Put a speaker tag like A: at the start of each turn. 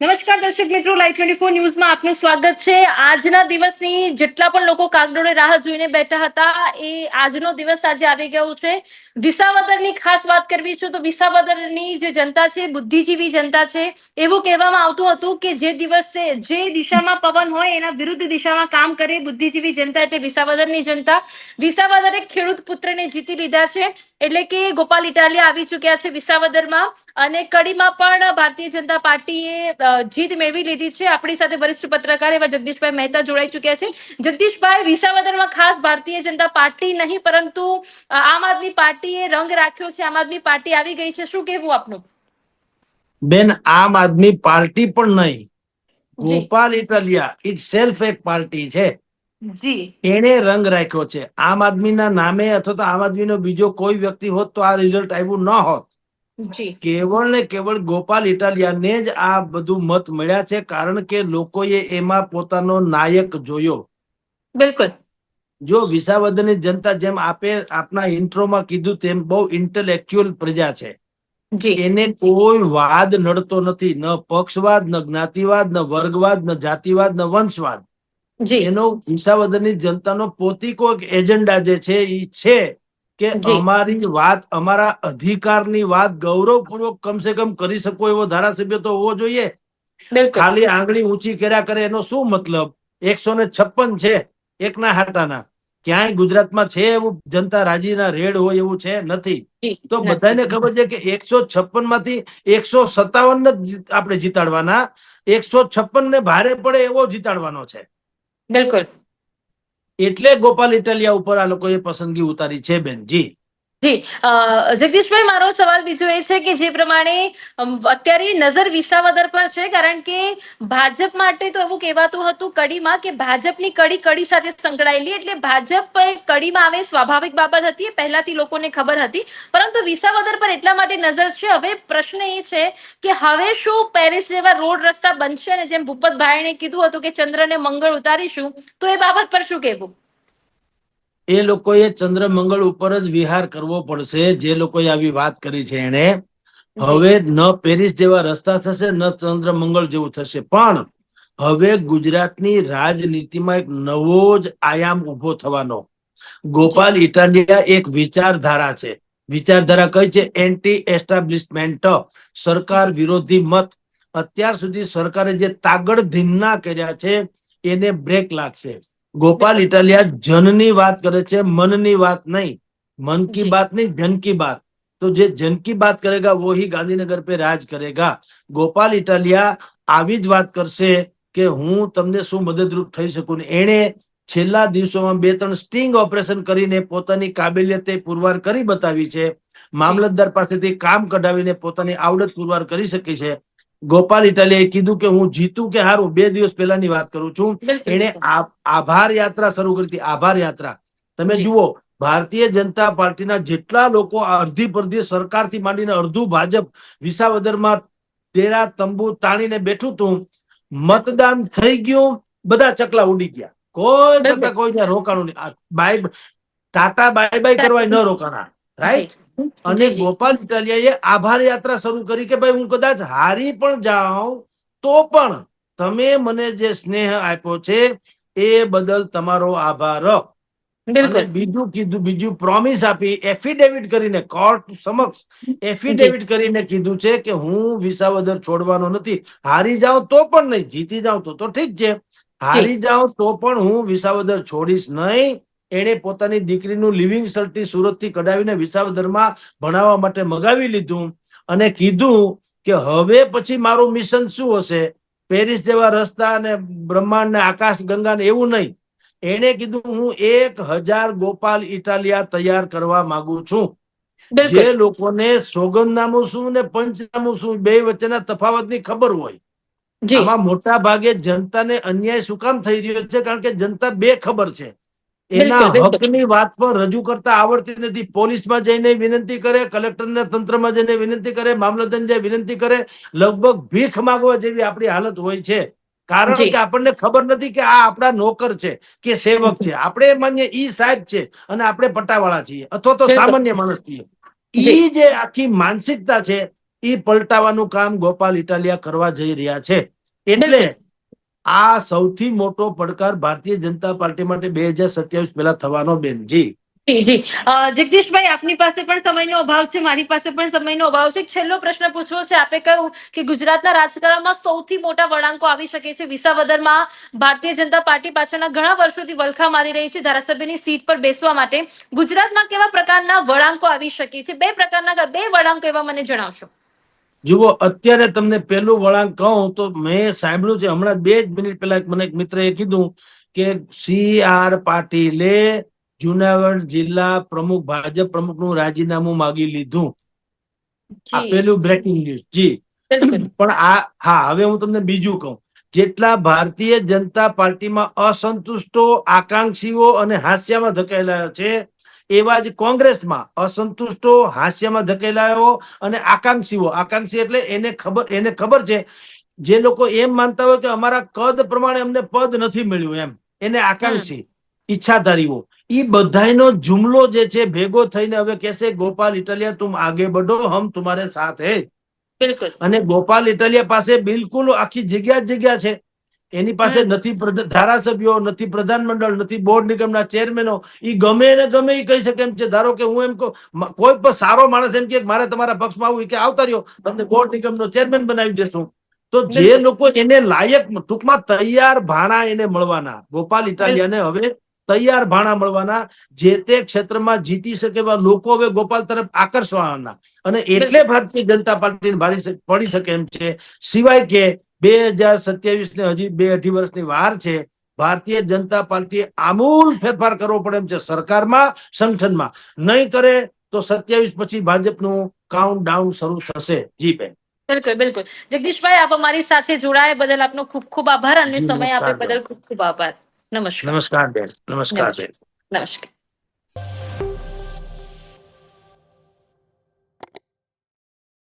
A: નમસ્કાર દર્શક મિત્રો લાઈવ ટ્વેન્ટી ફોર ન્યૂઝમાં આપનું સ્વાગત છે. આજના દિવસની જેટલા પણ લોકો કાગડોળે રાહ જોઈને બેઠા હતા, એ આજનો દિવસ આજે આવી ગયો છે. વિસાવદરની ખાસ વાત કરવી છે તો વિસાવદરની જે જનતા છે, બુદ્ધિજીવી જનતા છે, એવું કહેવામાં આવતું હતું કે જે દિવસે જે દિશામાં પવન હોય એના વિરુદ્ધ દિશામાં કામ કરે બુદ્ધિજીવી જનતા એટલે વિસાવદરની જનતા. વિસાવદરે ખેડૂત પુત્રને જીતી લીધા છે, એટલે કે ગોપાલ ઇટાલિયા આવી ચુક્યા છે વિસાવદરમાં. અને કડીમાં પણ ભારતીય જનતા પાર્ટીએ જીત મેળવી લીધી છે. આપણી સાથે વરિષ્ઠ પત્રકાર એવા જગદીશભાઈ મહેતા જોડાઈ ચુક્યા છે. જગદીશભાઈ વિસાવદરમાં ખાસ ભારતીય જનતા પાર્ટી નહીં પરંતુ આમ આદમી પાર્ટીએ રંગ રાખ્યો છે. આમ આદમી પાર્ટી આવી ગઈ છે. શું કહેવું આપનું?
B: બેન આમ આદમી પાર્ટી પણ નહીં. ગોપાલ ઇટાલિયા ઇટ સેલ્ફ એક પાર્ટી છે. એને રંગ રાખ્યો છે. આમ આદમીના નામે અથવા તો આમ આદમીનો બીજો કોઈ વ્યક્તિ હોત તો આ રિઝલ્ટ આવ્યું ન હોત. કેવળ ને કેવળ ગોપાલ ઇટાલિયાને જ આ બધું મત મળ્યા છે કારણ કે લોકોએ એમાં પોતાનો નાયક જોયો.
A: બિલકુલ.
B: જો વિસાવદરની જનતા જેમ આપે આપના ઇન્ટ્રોમાં કીધું તેમ બહુ ઇન્ટેલેક્ચ્યુઅલ પ્રજા છે. એને કોઈ વાદ નડતો નથી ન પક્ષવાદ ન જ્ઞાતિવાદ ન વર્ગવાદ ન જાતિવાદ ન વંશવાદ.
A: જી.
B: એનો વિસાવદરની જનતાનો પોતીકો એક એજન્ડા જે છે એ છે. કે. અમારી વાત અમારા અધિકારની વાત ગૌરવપૂર્વક કમસે કમ કરી શકો એવો ધારાસભ્ય તો હોવો જોઈએ. ખાલી આંગળી ઊંચી કર્યા કરે એનો શું મતલબ? એકસો ને છપ્પન છે એકના હાટાના. ક્યાંય ગુજરાતમાં છે એવું જનતા રાજીના રેડ હોય એવું છે નથી. તો બધાને ખબર છે કે એકસો છપ્પનમાંથી એકસો સત્તાવન જ આપણે જીતાડવાના. એકસો છપ્પન ને ભારે પડે એવો જીતાડવાનો છે.
A: બિલકુલ.
B: એટલે ગોપાલ ઇટાલિયા ઉપર આ લોકોએ પસંદગી ઉતારી છે બેન જી
A: જગદીશભાઈ, મારો સવાલ બીજો એ છે કે જે પ્રમાણે અત્યારે નજર વિસાવદર પર છે, કારણ કે ભાજપ માટે તો એવું કહેવાતું હતું કડીમાં કે ભાજપની કડી કડી સાથે સંકળાયેલી, એટલે ભાજપ કડીમાં આવે સ્વાભાવિક બાબત હતી પહેલાથી લોકોને ખબર હતી. પરંતુ વિસાવદર પર એટલા માટે નજર છે, હવે પ્રશ્ન એ છે કે હવે શું પેરિસ જેવા રોડ રસ્તા બનશે? અને જેમ ભૂપતભાઈને કીધું હતું કે ચંદ્રને મંગળ ઉતારીશું, તો એ બાબત પર શું કહેવું?
B: એ લોકોએ ચંદ્ર મંગળ ઉપર જ વિહાર કરવો પડશે જે લોકોએ આવી વાત કરી છે એને હવે ન પેરિસ જેવા રસ્તા થશે ન ચંદ્ર મંગળ જેવું થશે. પણ હવે ગુજરાતની રાજનીતિમાં એક નવો જ આયામ ઊભો થવાનો. ગોપાલ ઇટાલિયા એક વિચારધારા છે. વિચારધારા કઈ છે? એન્ટી એસ્ટાબ્લિશમેન્ટ સરકાર વિરોધી મત. અત્યાર સુધી સરકારે જે તાગડ ધીન્ના કર્યા છે એને બ્રેક લાગશે. ગોપાલ ઇટાલિયા જનની વાત કરે છે મનની વાત નહીં મન કી
A: જી.
B: બાત નહીં જન કી બાત તો જે જન કી બાત કરેગા वो ही ગાંધીનગર पे રાજ કરેગા ગોપાલ ઇટાલિયા આવી જ વાત કરશે કે હું તમને શું મદદરૂપ થઈ શકું ને એણે છેલ્લા દિવસોમાં બે ત્રણ સ્ટિંગ ઓપરેશન કરીને પોતાની કાબેલિયતે પુરવાર કરી બતાવી છે મામલતદાર પાસેથી કામ કઢાવીને પોતાની આવડત પુરવાર કરી શકી છે ગોપાલ ઇટાલીએ કીધું કે હું જીતું કે હારું બે દિવસ પહેલાની વાત કરું છું. એને આભાર યાત્રા શરૂ કરી હતી. આભાર યાત્રા. તમે જુઓ ભારતીય જનતા પાર્ટીના જેટલા લોકો અડધી પરધી સરકારથી માંડીને અડધું ભાજપ વિસાવદરમાં તેરા તંબુ તાણીને બેઠું હતું મતદાન થઈ ગયું બધા ચકલા ઉડી ગયા. કોઈ. કોઈ રોકાણું નહીં. બાય ટાટા બાય બાય કરવા ન રોકાણા રાઈટ. અને. ગોપાલ ઇટાલિયાએ આભાર યાત્રા શરૂ કરી કે ભાઈ હું કદાચ હારી પણ જાઉં તો પણ તમે મને જે સ્નેહ આપ્યો છે એ બદલ તમારો આભાર. બીજું કીધું બીજું પ્રોમિસ આપી એફિડેવિટ કરીને કોર્ટ સમક્ષ એફિડેવિટ કરીને કીધું છે કે હું વિસાવદર છોડવાનો નથી. હારી જાઉં તો પણ નહીં જીતી જાઉં તો તો ઠીક છે. હારી જાઉં તો પણ હું વિસાવદર છોડીશ નહીં. એણે પોતાની દીકરીનું લિવિંગ સર્ટી સુરતથી કઢાવીને વિસાવદરમાં ભણાવવા માટે મગાવી લીધું અને કીધું કે હવે પછી મારું મિશન શું હશે? પેરિસ જેવા રસ્તા અને બ્રહ્માંડ ને આકાશ ગંગા ને એવું નહીં. એણે કીધું હું એક હજાર ગોપાલ ઇટાલિયા તૈયાર કરવા માંગુ છું. જે લોકોને સોગંદનામું શું ને પંચનામું શું બે વચ્ચેના તફાવતની ખબર હોય. આમાં મોટા ભાગે જનતાને અન્યાય શું કામ થઈ રહ્યો છે? કારણ કે જનતા બે ખબર છે. એના. હકની વાત પર રજૂ કરતા આવડતી નથી. પોલીસમાં જઈને વિનંતી કરે કલેક્ટરને તંત્રમાં જઈને વિનંતી કરે મામલતદારને જઈને વિનંતી કરે લગભગ ભીખ માંગવા જેવી આપણી હાલત હોય છે. કારણ કે આપણને ખબર નથી કે આ આપણા નોકર છે કે સેવક છે. આપણે માન્ય ઈ સાહેબ છે અને આપણે પટ્ટાવાળા છીએ અથવા તો સામાન્ય માણસ છીએ. ઈ જે આખી માનસિકતા છે ઈ પલટાવાનું કામ ગોપાલ ઇટાલિયા કરવા જઈ રહ્યા છે. એટલે. આ સૌથી મોટો પડકાર ભારતીય જનતા પાર્ટી માટે બે હજાર સત્યાવીસ પહેલા થવાનો, બેન. જી.
A: જી જી. જગદીશભાઈ, આપની પાસે પણ સમયનો અભાવ છે, મારી પાસે પણ સમયનો અભાવ છે. છેલ્લો પ્રશ્ન પૂછવો છે આપે કહ્યું કે ગુજરાતના રાજકારણમાં સૌથી મોટા વળાંકો આવી શકે છે વિસાવદરમાં. ભારતીય જનતા પાર્ટી પાછળના ઘણા વર્ષોથી વલખા મારી રહી છે ધારાસભ્યની સીટ પર બેસવા માટે. ગુજરાતમાં કેવા પ્રકારના વળાંકો આવી શકે છે? બે પ્રકારના, બે વળાંકો એવા મને જણાવશો.
B: જુઓ અત્યારે તમને પહેલું વળાંક કહું તો મેં સાંભળ્યું છે હમણાં બે જ મિનિટ પહેલા મને એક મિત્રએ કીધું કે સી આર પાટીલે જુનાગઢ જિલ્લા પ્રમુખ ભાજપ પ્રમુખનું રાજીનામું માગી લીધું. આ પેલું બ્રેકિંગ ન્યૂઝ જી. પણ આ હા હવે હું તમને બીજું કહું. જેટલા ભારતીય જનતા પાર્ટીમાં અસંતુષ્ટો આકાંક્ષીઓ અને હાસ્યામાં ધકેલા છે એવા જ કોંગ્રેસમાં અસંતુષ્ટો હાસ્યમાં ધકેલાયો અને આકાંક્ષીઓ. આકાંક્ષી એટલે એને ખબર એને ખબર છે જે લોકો એમ માનતા હોય કે અમારા કદ પ્રમાણે અમને પદ નથી મળ્યું એમ. એને આકાંક્ષી ઈચ્છાધારીઓ. ઈ બધાનો જુમલો જે છે ભેગો થઈને હવે કહેશે ગોપાલ ઇટાલિયા તું આગે બઢો હમ તુમારે સાથ હૈ.
A: બિલકુલ.
B: અને ગોપાલ ઇટાલિયા પાસે બિલકુલ આખી જગ્યા જ જગ્યા છે. એની પાસે નથી ધારાસભ્યો નથી પ્રધાનમંડળ નથી બોર્ડ નિગમના ચેરમેનો. ઈ ગમે ને ગમે એ કહી શકે એમ છે. ધારો કે હું એમ કોઈ પણ સારો માણસ એમ કે મારે તમારા પક્ષમાં આવું કે આવતા રહ્યો તમને બોર્ડ નિગમનો ચેરમેન બનાવી દેશું. તો જે લોકો એને લાયક ટૂંકમાં તૈયાર ભાણા એને મળવાના. ગોપાલ ઇટાલિયાને હવે તૈયાર ભાણા મળવાના. જે તે ક્ષેત્રમાં જીતી શકે એવા લોકો હવે ગોપાલ તરફ આકર્ષવાના. અને એટલે ભારતીય જનતા પાર્ટીને ભારી પડી શકે એમ છે. સિવાય કે બે હજાર સત્યાવીસ ને હજી બે અઢી વર્ષની વાર છે. ભારતીય જનતા પાર્ટીએ આમૂલ ફેરફાર કરવો પડે એમ છે સરકારમાં સંગઠનમાં. નહીં કરે તો સત્યાવીસ પછી ભાજપનું કાઉન્ટ ડાઉન શરૂ થશે. જી બેન.
A: બિલકુલ બિલકુલ. જગદીશભાઈ આપ અમારી સાથે જોડાયા બદલ આપનો ખૂબ ખૂબ આભાર અને સમય આપે બદલ ખૂબ ખૂબ આભાર. નમસ્કાર.
B: નમસ્કાર બેન. નમસ્કાર. બેન.
A: નમસ્કાર.